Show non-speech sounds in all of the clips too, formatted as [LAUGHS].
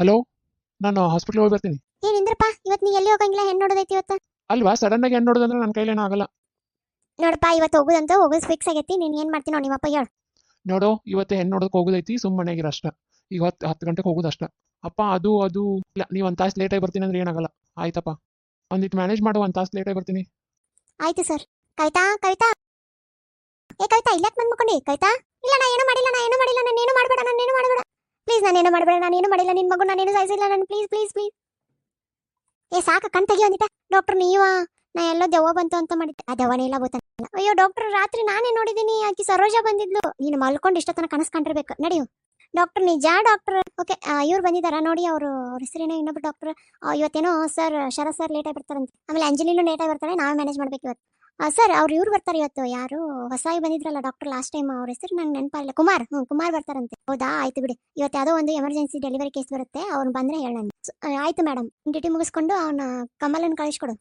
Hello ನಾನು hospital ಹೋಗಿ ಬರ್ತೀನಿ. ಏನಿಂದ್ರಪ್ಪ ಇವತ್ತು ನೀ ಎಲ್ಲಿ ಹೋಗಂಗಿಲ್ಲ? ಹೆಣ್ಣು ನೋಡೋದೈತಿ ಇವತ್ತು. ಅಲ್ವಾ? ಸಡನ್ ಆಗಿ ಹೆಣ್ಣು ನೋಡೋದಂದ್ರೆ ನನ್ನ ಕೈಲೇನೂ ಆಗಲ್ಲ. ನೋಡಪ್ಪ ಇವತ್ತು ಹೋಗೋದಂತ ಹೋಗೋದು ಫಿಕ್ಸ್ ಆಗೈತಿ. ನೀನು ಏನು ಮಾಡ್ತೀನಿ ನೋಡಿ ನಿಮ್ಮಪ್ಪ ಹೇಳು. ನೋಡು ಇವತ್ತು ಹೆಣ್ಣು ನೋಡೋಕೆ ಹೋಗೋದೈತಿ ಸುಮ್ಮನೆ ಆಗಿರೋ ಅಷ್ಟ. ಈಗ ಹತ್ತು ಹತ್ತು ಗಂಟೆಗೆ ಹೋಗೋದು ಅಷ್ಟ. ಅಪ್ಪ ಅದು ಅದು ಇಲ್ಲ ನೀವು ಒಂದು ತಾಸು ಲೇಟಾಗಿ ಬರ್ತೀನಿ ಅಂದ್ರೆ ಏನಾಗಲ್ಲ ಆಯ್ತಪ್ಪ. ಒಂದಿಟ್ಟು ಮ್ಯಾನೇಜ್ ಮಾಡು ಒಂದು ತಾಸು ಲೇಟಾಗಿ ಬರ್ತೀನಿ. ಆಯ್ತು ಸರ್. ಕವಿತಾ ಕವಿತಾ. ಏ ಕವಿತಾ ಇಲ್ಲಕ್ಕೆ ಬಂದು ಮುಕ್ಕೊಂಡಿ ಕವಿತಾ? ಇಲ್ಲ ನಾ ಏನೋ ಮಾಡಿಲ್ಲ ನಾನು ಏನು ಮಾಡಬೇಡ ನಾನು ಏನು ಮಾಡಬೇಡ ಪ್ಲೀಸ್ ನಾನು ಏನು ಮಾಡಬೇಡ, ನಾನು ಏನು ಮಾಡಿಲ್ಲ, ನಿನ್ ಮಗು ನಾನು ಏನು ಸಾಯಿಸಿಲ್ಲ, ನಾನು ಪ್ಲೀಸ್ ಪ್ಲೀಸ್ ಪ್ಲೀಸ್ ಏ, ಸಾಕು, ಕಣ್ ತೆಗಿ ಒಂದಿಟ ಡಾಕ್ಟರ್ ನೀವ? ನಾ ಎಲ್ಲೋ ದೆವ್ವ ಬಂತು ಅಂತ ಮಾಡಿದ್ದೆ. ಆ ದೆವ್ವನೇ ಇಲ್ಲ ಬೋತ ಅಯ್ಯೋ ಡಾಕ್ಟರ್ ರಾತ್ರಿ ನಾನೇ ನೋಡಿದ್ದೀನಿ ಆಕಿ ಸರೋಜ ಬಂದಿದ್ಲು. ನೀನು ಮಲ್ಕೊಂಡು ಇಷ್ಟೊತ್ತನ ಕನಸು ಕಂಡಿರ್ಬೇಕು. ನಡೆಯು. ಡಾಕ್ಟರ್ ನಿಜ ಡಾಕ್ಟರ್ ಓಕೆ ಇವ್ರು ಬಂದಿದ್ದಾರಾ ನೋಡಿ ಅವರು, ಅವ್ರ ಹೆಸರೇನೋ ಇನ್ನೊಬ್ಬ ಡಾಕ್ಟರ್ ಇವತ್ತೇನೋ ಸರ್ ಶರತ್ ಸರ್ ಲೇಟಾಗಿ ಬರ್ತಾರಂತೆ. ಆಮೇಲೆ ಅಂಜಲಿನೂ ಲೇಟಾಗಿ ಬರ್ತಾರೆ ನಾವೇ ಮ್ಯಾನೇಜ್ ಮಾಡ್ಬೇಕು ಇವತ್ತು. ಸರ್, ಅವ್ರು ಇವ್ರು ಬರ್ತಾರೆ ಇವತ್ತು. ಯಾರು ಹೊಸಾಗಿ ಬಂದಿದ್ರಲ್ಲ ಡಾಕ್ಟರ್ ಲಾಸ್ಟ್ ಟೈಮ್ ಅವ್ರ ಹೆಸರು ನಂಗೆ ನೆನಪಿಲ್ಲ ಕುಮಾರ್ ಹ್ಞೂ ಕುಮಾರ್ ಬರ್ತಾರಂತೆ. ಹೌದಾ? ಆಯ್ತು ಬಿಡಿ. ಇವತ್ತು ಯಾವುದೋ ಒಂದು ಎಮರ್ಜೆನ್ಸಿ ಡೆಲಿವರಿ ಕೇಸ್ ಬರುತ್ತೆ. ಅವ್ನು ಬಂದ್ರೆ ಹೇಳೋಣ ಆಯ್ತು ಮೇಡಮ್ ಡ್ಯೂಟಿ ಮುಗಿಸ್ಕೊಂಡು ಅವನ ಕಮಲನ್ ಕಳಿಸ್ಕೊಡು.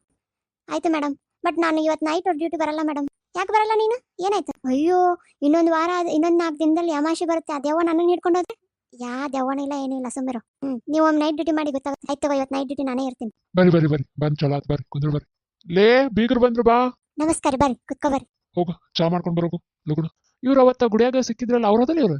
ಆಯ್ತು ಮೇಡಮ್ ಬಟ್ ನಾನು ಇವತ್ತು ನೈಟ್ ಅವ್ರ ಡ್ಯೂಟಿ ಬರಲ್ಲ ಮೇಡಮ್ ಯಾಕೆ ಬರಲ್ಲ ನೀನು? ಏನಾಯ್ತು? ಅಯ್ಯೋ, ಇನ್ನೊಂದು ವಾರ, ಇನ್ನೊಂದು ನಾಲ್ಕು ದಿನದಲ್ಲಿ ಯಮಾಶಿ ಬರುತ್ತೆ. ಆ ದೆವ್ವ ನನ್ನನ್ನು ಹಿಡ್ಕೊಂಡು ಹೋದ್ರೆ? ಯಾ, ದೆವ್ವನ ಇಲ್ಲ ಏನಿಲ್ಲ ಸುಮ್ಮಿರು ಹ್ಞೂ ನೀವು ಒಮ್ಮೆ ನೈಟ್ ಡ್ಯೂಟಿ ಮಾಡಿ ಗೊತ್ತಾಗುತ್ತೆ. ಆಯ್ತು ಇವತ್ತು ನೈಟ್ ಡ್ಯೂಟಿ ನಾನೇ ಇರ್ತೀನಿ. ಬರ್ರಿ ಬರ್ರಿ ಬಂದ್ ಚಲೋ ಕುಂದ್ರು ಲೇ, ಬೀಗರು ಬಂದ್ರು ಬಾ. ನಮಸ್ಕಾರ ಬರ್ರಿ ಕುತ್ಕೋ ಬರ್ರಿ. ಹೋಗು ಚಾ ಮಾಡ್ಕೊಂಡು ಬರೋಗು ಲಗುಡು ಇವ್ರು ಅವತ್ತ ಗುಡಿಯಾಗ ಸಿಕ್ಕಿದ್ರಲ್ಲ ಅವ್ರ ಅದಲ್ಲ ಇವ್ರು?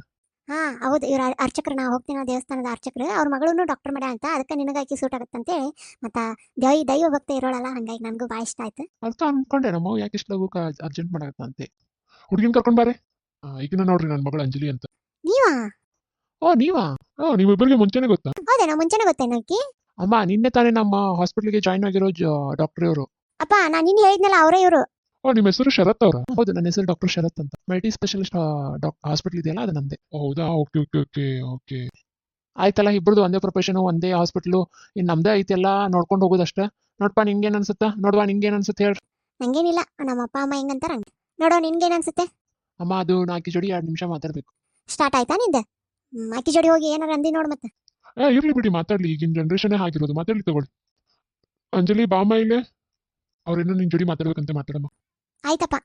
ಹಾ ಹೌದು ಇವ್ರ ಅರ್ಚಕರು ನಾ ಹೋಗ್ತೀನಿ ದೇವಸ್ಥಾನದ ಅರ್ಚಕರು ಅವ್ರ ಮಗಳು ಡಾಕ್ಟರ್ ಮಾಡ್ಯ ಅಂತ ಅದಕ್ಕೆ ನಿನಗಾಕಿ ಸೂಟ್ ಆಗುತ್ತೆ ಅಂತೇಳಿ ಮತ್ತ ದೈ ದೈವ ಭಕ್ತ ಇರೋಳಲ್ಲ ಹಂಗಾಗಿ ನನಗೂ ಭಾಳ ಇಷ್ಟ ಆಯ್ತು. ಅಂತ ಅನ್ಕೊಂಡೆ ನಮ್ಮ ಯಾಕೆ ಇಷ್ಟ ಲಗು ಅರ್ಜೆಂಟ್ ಅಂತೆ. ಹುಡುಗಿನ ಕರ್ಕೊಂಡ್ ಬಾರೆ? ಈಗಿನ ನೋಡ್ರಿ ನನ್ನ ಮಗಳು ಅಂಜಲಿ ಅಂತ. ನೀವಾ? ಓ ನೀವಾ? ಓ ನಿಮ್ಮಿಬ್ಬರಿಗೆ ಮುಂಚೆನೆ ಗೊತ್ತಾ? ಹೌದೇನೋ ಮುಂಚೆನೆ ಗೊತ್ತೇನೋ ಆಕಿ? ಅಮ್ಮ ನಿನ್ನೆ ತಾನೇ ನಮ್ಮ ಹಾಸ್ಪಿಟಲ್ಗೆ ಜಾಯ್ನ್ ಆಗಿರೋ ಡಾಕ್ಟರ್ ಇವರು. ಅಪ್ಪ ನಾನು ನಿನ್ನ ಹೇಳಿದ್ನಲ್ಲ ಅವರೇ ಇವರು. ಓ ನಿಮ್ಮ ಹೆಸರು ಶರತ್ ಅವರ? ಹೌದು ನನ್ನ ಹೆಸರು ಡಾಕ್ಟರ್ ಶರತ್ ಅಂತ. ಮಲ್ಟಿ ಸ್ಪೆಷಲಿಸ್ಟ್ ಹಾಸ್ಪಿಟಲ್ ಇದೆಯಲ್ಲ ಅದು ನಂದೆ ಹೌದಾ? Okay okay okay okay. ಆಯ್ತಲ್ಲ ಇಬ್ಬರದು ಒಂದೇ ಪ್ರೊಫೆಷನ್ ಒಂದೇ ಹಾಸ್ಪಿಟ್ಲು ಇನ್ನು ನಮ್ದೇ ಐತೆಲ್ಲ ನೋಡ್ಕೊಂಡು ಹೋಗೋದಷ್ಟೇ ನೋಡ್ಪಾ ನಿಂಗೇನು ಅನ್ಸುತ್ತಾ? ನೋಡ್ವಾ ನಿಂಗೇನು ಅನ್ಸುತ್ತೆ ಹೇಳ್ರಿ. ನಂಗೇನಿಲ್ಲ ನಮ್ಮ ಅಪ್ಪ ಅಮ್ಮ ಹೆಂಗಂತಾರ ಹಂಗೆ ನೋಡೋ ನಿನ್ಗೇನು ಅನ್ಸುತ್ತೆ? ಅಮ್ಮ ಅದು ನಾಲ್ಕು ಜೋಡಿ ಎರಡು ನಿಮಿಷ ಮಾತಾಡ್ಬೇಕು. ಸ್ಟಾರ್ಟ್ ಆಯ್ತಾ ನಿಂದ? ಅಕ್ಕಿ ಆಕಿ ಜೋಡಿ ಹೋಗಿ ಏನಾರ ಅಂದಿ ನೋಡು ಮತ್ತೆ. ಏ ಇರ್ಲಿ ಬಿಡಿ ಮಾತಾಡ್ಲಿ. ಈಗಿನ ಜನ್ರೇಷನ್ ಆಗಿರೋದು ಮಾತಾಡ್ಲಿ ತಗೊಳ್ಳಿ. ಅಂಜಲಿ ಬಾಮ ಇಲ್ಲೇ? ಅವ್ರೇನೋ ನಿನ್ ಜೋಡಿ ಮಾತಾಡ್ಬೇಕಂತ ಮಾತಾಡಮ್ಮ. ಆಯ್ತಪ್ಪ.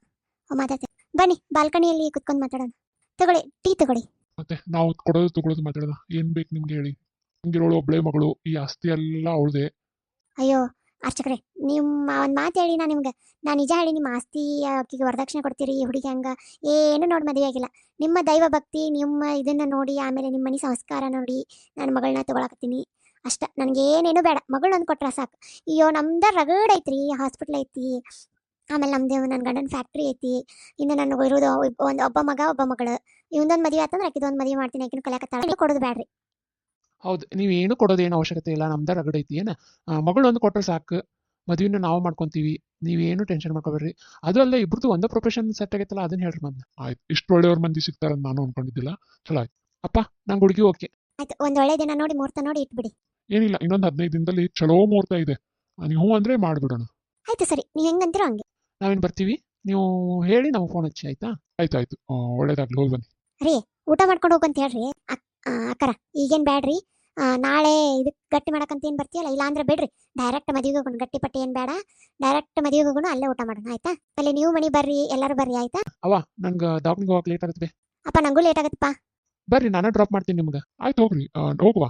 ಮಾತಾಡ್ತೀನಿ. ಬನ್ನಿ ಬಾಲ್ಕನಿಯಲ್ಲಿ ಕುತ್ಕೊಂಡು ಮಾತಾಡೋಣ. ತಗೊಳ್ಳಿ ಟೀ ತಗೊಳ್ಳಿ. ಮತ್ತೆ ನಾವು ಕೊಡೋದು ತಗೊಳೋದು ಮಾತಾಡೋಣ. ಏನ್ ಬೇಕು ನಿಮ್ಗೆ ಹೇಳಿ. ಹಂಗಿರೋಳು ಒಬ್ಳೆ ಮಗಳು ಈ ಆಸ್ತಿ ಎಲ್ಲ ಅವಳದೆ. ಅಯ್ಯೋ ಅರ್ಚಕರೇ ನಿಮ್ಮ ಒಂದು ಮಾತು ಹೇಳಿ ನಾ ನಿಮ್ಗೆ. ನಾನು ನಿಜ ಹೇಳಿ ನಿಮ್ಮ ಆಸ್ತಿ ಆಕಿಗೆ ವರದಕ್ಷಿಣೆ ಕೊಡ್ತೀರಿ ಈ ಹುಡುಗಿ ಹಂಗ ಏನು ನೋಡಿ ಮದುವೆ ಆಗಿಲ್ಲ. ನಿಮ್ಮ ದೈವ ಭಕ್ತಿ ನಿಮ್ಮ ಇದನ್ನ ನೋಡಿ ಆಮೇಲೆ ನಿಮ್ಮ ಮನೆ ಸಂಸ್ಕಾರ ನೋಡಿ ನನ್ನ ಮಗಳನ್ನ ತಗೊಳಕತ್ತೀನಿ. ಅಷ್ಟ ನನಗೆ ಏನೇನು ಬೇಡ ಮಗಳನ್ನೊಂದು ಕೊಟ್ರೆ ಸಾಕು. ಅಯ್ಯೋ ನಮ್ದ ರಗಡ್ ಐತ್ರಿ ಹಾಸ್ಪಿಟ್ಲ್ ಐತಿ. ಆಮೇಲೆ ನಮ್ದು ನನ್ನ ಗಂಡನ ಫ್ಯಾಕ್ಟ್ರಿ ಐತಿ. ಇನ್ನು ನನಗೆ ಇರೋದು ಒಂದು ಒಬ್ಬ ಮಗ ಒಬ್ಬ ಮಗಳು. ಇವೊಂದೊಂದು ಮದುವೆ ಆತಂದ್ರೆ ಆಕಿದೊಂದು ಮದುವೆ ಮಾಡ್ತೀನಿ ಆಕಿನ ಕಲಿಯಾಕತ್ತಾಳೆ. ಕೊಡೋದು ಬೇಡ್ರಿ ಹೌದು ನೀವೇನು ಕೊಡೋದೇನು ಅವಶ್ಯಕತೆ ಇಲ್ಲ. ನಮ್ದು ರಗಡ್ ಐತಿ ಏನ? ಆ, ಮಗಳು ಒಂದು ಕೊಟ್ರೆ ಸಾಕು. ಮದುವೆನ ನಾವು ಮಾಡ್ಕೊಂತೀವಿ. ನೀವೇನು ಟೆನ್ಷನ್ ಮಾಡ್ಕೋಬೇಡ್ರಿ. ಅದು ಅಲ್ಲ ಇಬ್ರದ್ದು ಒಂದೇ ಪ್ರೊಫೆಷನ್ ಸೆಟ್ ಆಗೈತಲ್ಲ ಅದನ್ನ ಹೇಳ್ರಿ ಮೊದ್ಲು. ಆಯ್ತು ಇಷ್ಟು ಒಳ್ಳೆಯವ್ರ ಮಂದಿ ಸಿಗ್ತಾರಂತ ನಾನು ಅನ್ಕೊಂಡಿದ್ದಿಲ್ಲ. ಚಲೋ ಆಯ್ತು. ಅಪ್ಪ ನಂಗೆ ಹುಡುಗಿ ಓಕೆ. ಆಯ್ತು ಒಂದು ಒಳ್ಳೆ ದಿನ ನೋಡಿ ಮೂರ್ತ ನೋಡಿ ಇಟ್ಬಿಡಿ. ಏನಿಲ್ಲ ಇನ್ನೊಂದು ಹದಿನೈದು ದಿನದಲ್ಲಿ ಚಲೋ ಮುಹೂರ್ತ ಇದೆ. ನೀವು ಹ್ಞೂ ಅಂದ್ರೆ ಮಾಡ್ಬಿಡೋಣ. ಆಯ್ತು ಸರಿ ನೀವು ಹೆಂಗಂತೀರೋ ಹಂಗೆ. ನಾವೇನು ಬರ್ತೀವಿ? ನೀವು ಹೇಳಿ ನಾವು ಫೋನ್ ಹಚ್ಚಿ ಆಯ್ತಾ? ಆಯ್ತು ಆಯ್ತು. ಒಳ್ಳೇದಾಗ್ಲಿ ಹೋಗಿ ಬನ್ನಿ. ಊಟ ಮಾಡ್ಕೊಂಡು ಹೋಗಂತ ಹೇಳ್ರಿ. ಅಕ್ಕರ ಈಗೇನ್ ಬ್ಯಾಡ್ರಿ? ನಾಳೆ ಇದಕ್ಕೆ ಗಟ್ಟಿ ಮಾಡಕಂತ ಏನು ಬರ್ತೀಯಲ್ಲ ಇಲ್ಲ ಅಂದ್ರೆ ಬೇಡ್ರಿ. ಡೈರೆಕ್ಟ್ ಮದುವೆಗೆ ಹೋಗೋಣ ಗಟ್ಟಿ ಪಟ್ಟಿ ಏನ್ ಬೇಡ. ಡೈರೆಕ್ಟ್ ಮದುವೆಗೆ ಹೋಗೋಣ ಅಲ್ಲೇ ಊಟ ಮಾಡೋಣ ಆಯ್ತಾ? ಅಲ್ಲಿ ನೀವು ಮನಿ ಬರ್ರಿ ಎಲ್ಲರೂ ಬರ್ರಿ ಆಯ್ತಾ? ಅವ್ವ ನಂಗೆ ಡಾಕ್ಟ್ರಿಗೆ ಹೋಗಕ್ಕೆ ಲೇಟ್ ಆಗುತ್ತೆ ಅಪ್ಪ ನಂಗೂ ಲೇಟ್ ಆಗತ್ತಪ್ಪ ಬರ್ರಿ ನಾನು ಡ್ರಾಪ್ ಮಾಡ್ತೀನಿ ನಿಮ್ಗೆ. ಆಯ್ತು ಹೋಗ್ರಿ. ಹೋಗುವ.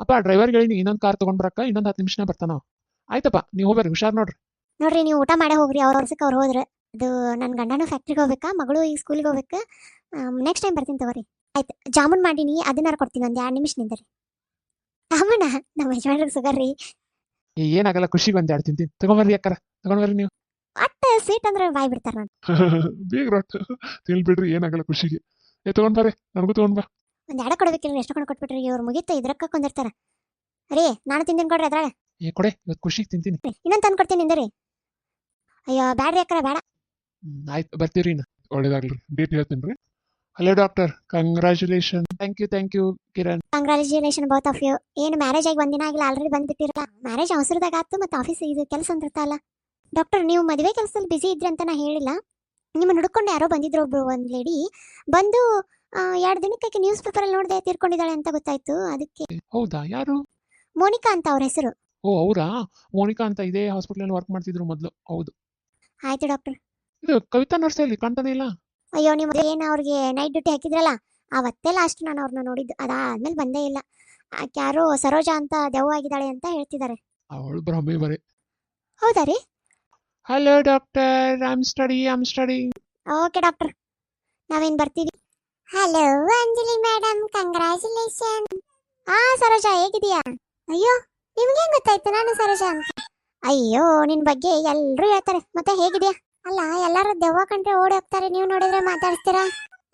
ಅಪ್ಪ ಡ್ರೈವರ್ಗೆ ಹೇಳಿ ಇನ್ನೊಂದು ಕಾರ್ ತಗೊಂಡ್ ಬರಕ್ಕ ಇನ್ನೊಂದು ಹತ್ತು ನಿಮಿಷನ ಬರ್ತಾನ. ಆಯ್ತಪ್ಪ ನೀವು ಹೋಗ್ರಿ ಹುಷಾರ್ ನೋಡ್ರಿ ನೋಡ್ರಿ ನೀವು ಊಟ ಮಾಡೇ ಹೋಗ್ರಿ ಅವ್ರ ವರ್ಷಕ್ಕೆ ಅವ್ರು ಹೋದ್ರೆ. ಅದು ನನ್ನ ಗಂಡನೂ ಫ್ಯಾಕ್ಟ್ರಿಗೆ ಹೋಗ್ಬೇಕಾ ಮಗಳು ಈಗ ಸ್ಕೂಲಿಗೆ ಹೋಗ್ಬೇಕು. ನೆಕ್ಸ್ಟ್ ಟೈಮ್ ಬರ್ತೀನಿ ತಗೋರಿ. ಆಯ್ತು ಜಾಮೂನ್ ಮಾಡೀನಿ ಅದನ್ನಾರು ಕೊಡ್ತೀನಿ ಒಂದು ಎರಡು ನಿಮಿಷ ನಿಂದ್ರಿ. ಅಮ್ಮಣ್ಣ ನಮ್ಮ ಯಜಮಾನ್ರಿಗೆ ಸುಗರ್ ರೀ. ಏ, ಏನಾಗಲ್ಲ ಖುಷಿಗೆ ಒಂದ್ ಎರಡು ತಿಂತೀನಿ. ತಗೊಂಬರ್ರಿ ಅಕ್ಕರ ತಗೊಂಡ್ಬರ್ರಿ ನೀವು. ಒಟ್ಟು ಸ್ವೀಟ್ ಅಂದ್ರೆ ಬಾಯ್ ಬಿಡ್ತಾರ ನಾನು [LAUGHS] ಬೇಗ ರೊಟ್ಟು ತಿಳ್ಬಿಡ್ರಿ ಏನಾಗಲ್ಲ ಖುಷಿಗೆ. ಏ ತಗೊಂಡ್ ಬರ್ರಿ ನನಗೂ ತಗೊಂಡ್ ಬಾ. ಒಂದು ಎಡ ಕೊಡ್ಬೇಕಿಲ್ಲ ಎಷ್ಟು ಕೊಂಡು ಕೊಟ್ಬಿಟ್ರಿ ಇವ್ರು ಮುಗಿತ ಇದ್ರಕ್ಕ ಕೊಂದಿರ್ತಾರ ರೀ ನಾನು ತಿಂದಿನ ಕೊಡ್ರಿ ಅದ್ರಾಗ. ಏ ಕೊಡೆ ಇವತ್ತು ಖುಷಿಗೆ ತಿಂತೀನಿ. ಇನ್ನೊಂದು ತಂದು ಕೊಡ್ತೀನಿ ನಿಂದ್ರಿ ಅಯ್ಯೋ ಬ್ಯಾಡ್ರಿ ಅಕ್ಕರ ಬೇಡ ಆಯ್ತು ಬರ್ತೀರಿ ಇನ್ನು. ಒಳ್ಳೇದಾಗ್ಲಿ. ಡೇಟ್ ಹೇಳ್ತೀನಿ ರೀ. Hello doctor. Congratulation thank you thank you Kiran. Congratulation both of you ಏನು ಮ್ಯಾರೇಜ್ ಆಗಿ ಒಂದಿನ ಆಗಿಲ್ಲ ಆಲ್ರೆಡಿ ಬಂದ್ಬಿಟ್ಟಿರಲ್ಲ. ಮ್ಯಾರೇಜ್ ಅವಸರದಾಗ ಆಯ್ತು ಮತ್ತು ಆಫೀಸ್ ಇದು ಕೆಲಸ ಅಲ್ಲ ಡಾಕ್ಟರ್ ನೀವು ಮದುವೆ ಕೆಲಸದಲ್ಲಿ ಬಿಸಿ ಇದ್ರಿ ಅಂತ ನಾ ಹೇಳಿಲ್ಲ. ನಿಮ್ಮ ಹುಡುಕೊಂಡು ಯಾರೋ ಬಂದಿದ್ರು ಒಬ್ರು ಒಂದು ಲೇಡಿ ಬಂದು ಎರಡು ದಿನಕ್ಕೆ ನ್ಯೂಸ್ ಪೇಪರ್ ಅಲ್ಲಿ ನೋಡಿದೆ ತೀರ್ಕೊಂಡಿದ್ದಾಳೆ ಅಂತ ಗೊತ್ತಾಯ್ತು. ಅದಕ್ಕೆ ಹೌದಾ? ಯಾರು? ಮೋನಿಕಾ ಅಂತ ಅವ್ರ ಹೆಸರು. ಓ ಅವರಾ? ಮೋನಿಕಾ ಅಂತ ಇದೇ ಹಾಸ್ಪಿಟಲ್ ವರ್ಕ್ ಮಾಡ್ತಿದ್ರು ಮೊದಲು. ಹೌದು. ಆಯ್ತು ಡಾಕ್ಟರ್ ಇದು ಕವಿತಾ ನರ್ಸ್ ಇಲ್ಲಿ ಕಾಣ್ತಾನೆ ಇಲ್ಲ? ಅಯ್ಯೋ ನಿಮ್ಮ ಏನು ಅವ್ರಿಗೆ ನೈಟ್ ಡ್ಯೂಟಿ ಹಾಕಿದ್ರಲ್ಲ ಅವತ್ತೇ ಲಾಸ್ಟ್ ನಾನು ಅವ್ರನ್ನ ನೋಡಿದ್ದು. ಅದಾದ್ಮೇಲೆ ಬಂದೇ ಇಲ್ಲ. ಆಕೆ ಯಾರೋ ಸರೋಜಾ ಅಂತ ದೆವ್ವ ಆಗಿದ್ದಾಳೆ ಅಂತ ಹೇಳ್ತಿದ್ದಾರೆ. ಅವಳು ಭ್ರಮೆ ಬರೀ. ಹೌದಾ ರೀ? Hello doctor I am study I am study okay doctor ನಾವೇನ್ ಬರ್ತೀವಿ? ಹಲೋ ಅಂಜಲಿ ಮೇಡಮ್ ಕಂಗ್ರ್ಯಾಚುಲೇಷನ್ ಆ, ಸರೋಜಾ ಹೇಗಿದೀಯಾ ಅಯ್ಯೋ, ನಿಮ್ಗೆ ಗೊತ್ತಾಯ್ತು ನಾನು ಸರೋಜಾ ಅಂತ? ಅಯ್ಯೋ, ನಿನ್ ಬಗ್ಗೆ ಎಲ್ರೂ ಹೇಳ್ತಾರೆ. ಮತ್ತೆ ಹೇಗಿದ್ಯಾ ಅಲ್ಲ, ಎಲ್ಲರೂ ದೆವ್ವ ಕಂಡ್ರೆ ಓಡಿ ಹೋಗ್ತಾರೆ. ನೀವು ನೋಡಿದ್ರೆ ಮಾತಾಡ್ತೀರಾ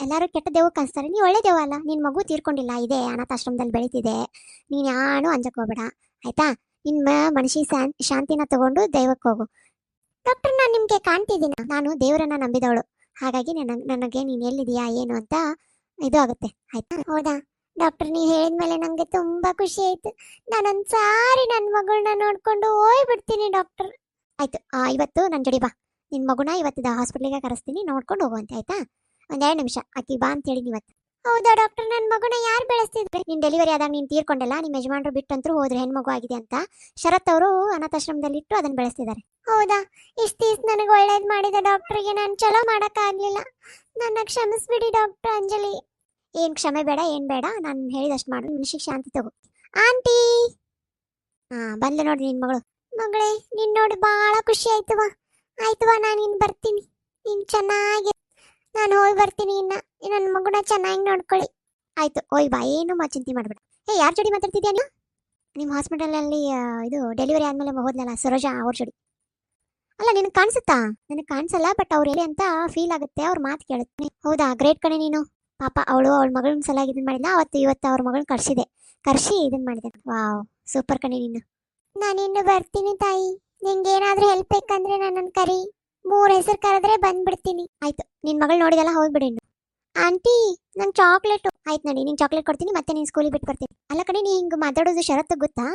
ಎಲ್ಲರೂ ಕೆಟ್ಟ ದೆವ್ವ ಕಾಣಿಸ್ತಾರೆ. ನೀವು ಒಳ್ಳೆ ದೆವ್ವ ಅಲ್ಲ. ನಿನ್ ಮಗು ತೀರ್ಕೊಂಡಿಲ್ಲ. ಇದೆ, ಅನಾಥಾಶ್ರಮದಲ್ಲಿ ಬೆಳೀತಿದೆ. ನೀನ್ ಯಾರು ಅಂಜಕ್ ಹೋಗ್ಬೇಡ. ಆಯ್ತಾ? ನಿಮ್ಮ ಮನಸ್ಸಿ ಶಾಂತಿನ ತಗೊಂಡು ದೈವಕ್ಕೆ ಹೋಗು. ಡಾಕ್ಟರ್, ನಾನು ನಿಮ್ಗೆ ಕಾಣ್ತಿದ್ದೀನ? ನಾನು ದೇವರನ್ನ ನಂಬಿದವಳು. ಹಾಗಾಗಿ ನನ್ನ, ನನಗೆ ನೀನು ಎಲ್ಲಿದೆಯಾ ಏನು ಅಂತ ಇದು ಆಗುತ್ತೆ. ಆಯ್ತಾ? ಹೌದಾ? ಡಾಕ್ಟರ್ ನೀವು ಹೇಳಿದ್ಮೇಲೆ ನನಗೆ ತುಂಬ ಖುಷಿ ಆಯಿತು. ನಾನೊಂದು ಸಾರಿ ನನ್ನ ಮಗಳನ್ನ ನೋಡ್ಕೊಂಡು ಹೋಗ್ಬಿಡ್ತೀನಿ ಡಾಕ್ಟರ್ ಆಯಿತು ಇವತ್ತು ನನ್ನ ಜೋಡಿ ಬಾ. ನಿನ್ನ ಮಗುನ ಇವತ್ತು ಹಾಸ್ಪಿಟ್ಲಿಗೆ ಕರೆಸ್ತೀನಿ, ನೋಡ್ಕೊಂಡು ಹೋಗುವಂತೆ, ಆಯ್ತಾ? ಒಂದೆರಡು ನಿಮಿಷ, ಆಕಿ ಬಾ ಅಂತ ಹೇಳಿ ಇವತ್ತು ಹೌದಾ ಡಾಕ್ಟರ್ ನನ್ನ ಮಗುನ ಯಾರು ಬೆಳೆಸ್ತಿದ್ರು? ನಿನ್ ಡೆಲಿವರಿ ಆದಾಗ ನೀನು ತೀರ್ಕೊಂಡಲ್ಲ ನಿಮ್ಮ ಯಜಮಾನ್ರು ಬಿಟ್ಟಂತರೂ ಹೋದ್ರೆ ಹೆಣ್ಮಗು ಆಗಿದೆ ಅಂತ ಶರತ್ ಅವರು ಅನಾಥಾಶ್ರಮದಲ್ಲಿ ಇಟ್ಟು ಅದನ್ನ ಬೆಳೆಸ್ತಿದ್ದಾರೆ ಹೌದಾ? ಇಷ್ಟು ದಿವಸ ನನಗೆ ಒಳ್ಳೇದು ಮಾಡಿದ ಡಾಕ್ಟ್ರಿಗೆ ನಾನು ಚಲೋ ಮಾಡೋಕ್ಕಾಗಲಿಲ್ಲ ನನ್ನ ಕ್ಷಮಿಸ್ಬಿಡಿ ಡಾಕ್ಟರ್ ಅಂಜಲಿ. ಏನು ಕ್ಷಮೆ ಬೇಡ, ಏನು ಬೇಡ, ನಾನು ಹೇಳಿದಷ್ಟು ಮಾಡು. ಮನುಷ್ಯಕ್ಕೆ ಶಾಂತಿ ತಗೋ. ಆಂಟಿ! ಹಾಂ ಬಂದ್ಲೆ ನೋಡಿ ನಿನ್ನ ಮಗಳು. ಮಗಳೇ ನಿನ್ನ ನೋಡಿ ಭಾಳ ಖುಷಿ ಆಯ್ತವ ಆಯ್ತವ ನಾನು ಇನ್ನು ಬರ್ತೀನಿ. ನೀನು ಚೆನ್ನಾಗಿ ನಾನು ಹೋಗಿ ಬರ್ತೀನಿ ಇನ್ನ. ನನ್ನ ಮಗುನ ಚೆನ್ನಾಗಿ ನೋಡ್ಕೊಳ್ಳಿ. ಆಯ್ತು, ಓಯ್ ಬಾ, ಏನು ಮಾ ಚಿಂತೆ ಮಾಡ್ಬೇಡ. ಏ, ಯಾರ ಜೋಡಿ ಮಾತಾಡ್ತಿದ್ಯಾ ನೀವು ನಿಮ್ಮ ಹಾಸ್ಪಿಟಲಲ್ಲಿ ಇದು ಡೆಲಿವರಿ ಆದಮೇಲೆ ಹೋದ್ನಲ್ಲ, ಸರೋಜಾ ಅವ್ರ ಜೋಡಿ. ಅಲ್ಲ, ನಿನಗೆ ಕಾಣಿಸುತ್ತಾ? ನನಗೆ ಕಾಣಿಸಲ್ಲ ಬಟ್ ಅವ್ರು ಹೇಳಿ ಅಂತ ಫೀಲ್ ಆಗುತ್ತೆ, ಅವ್ರ ಮಾತು ಕೇಳುತ್ತೆ. ಹೌದಾ ಗ್ರೇಟ್ ಕಣೆ ನೀನು. ಪಾಪ ಅವಳು ಅವಳ ಮಗಳನ್ನ ಸಲಾಗಿ ಇದನ್ನ ಮಾಡಿಲ್ಲ ಅವತ್ತು ಇವತ್ತು ಅವ್ರ ಮಗಳನ್ನ ಕರ್ಸಿದೆ. ಕರ್ಸಿ ಇದನ್ನ ಮಾಡಿದೆ. ವಾವ್ ಸೂಪರ್ ಕಣೆ ನೀನು. ನಾನಿನ್ನು ಬರ್ತೀನಿ ತಾಯಿ. ನಿಂಗೆ ಏನಾದ್ರೂ ಹೆಲ್ಪ್ ಬೇಕಂದ್ರೆ ನನ್ನನ್ನು ಕರಿ. ಮೂರು ಹೆಸರು ಕರೆದ್ರೆ ಬಂದ್ಬಿಡ್ತೀನಿ. ಆಯ್ತು, ನಿನ್ ಮಗಳು ನೋಡಿದಲ್ಲ, ಹೋಗ್ಬಿಡಿ ಆಂಟಿ, ನಂಗೆ ಚಾಕ್ಲೇಟು. ಆಯ್ತು ನಡಿ, ನೀನು ಚಾಕ್ಲೇಟ್ ಕೊಡ್ತೀನಿ, ಮತ್ತೆ ನೀನು ಸ್ಕೂಲಿಗೆ ಬಿಟ್ಟು ಬರ್ತೀನಿ. ಅಲ್ಲ ಕಡೆ ನೀ ಹಿಂಗೆ ಮಾತಾಡೋದು ಷರತ್ತು ಗೊತ್ತಾ?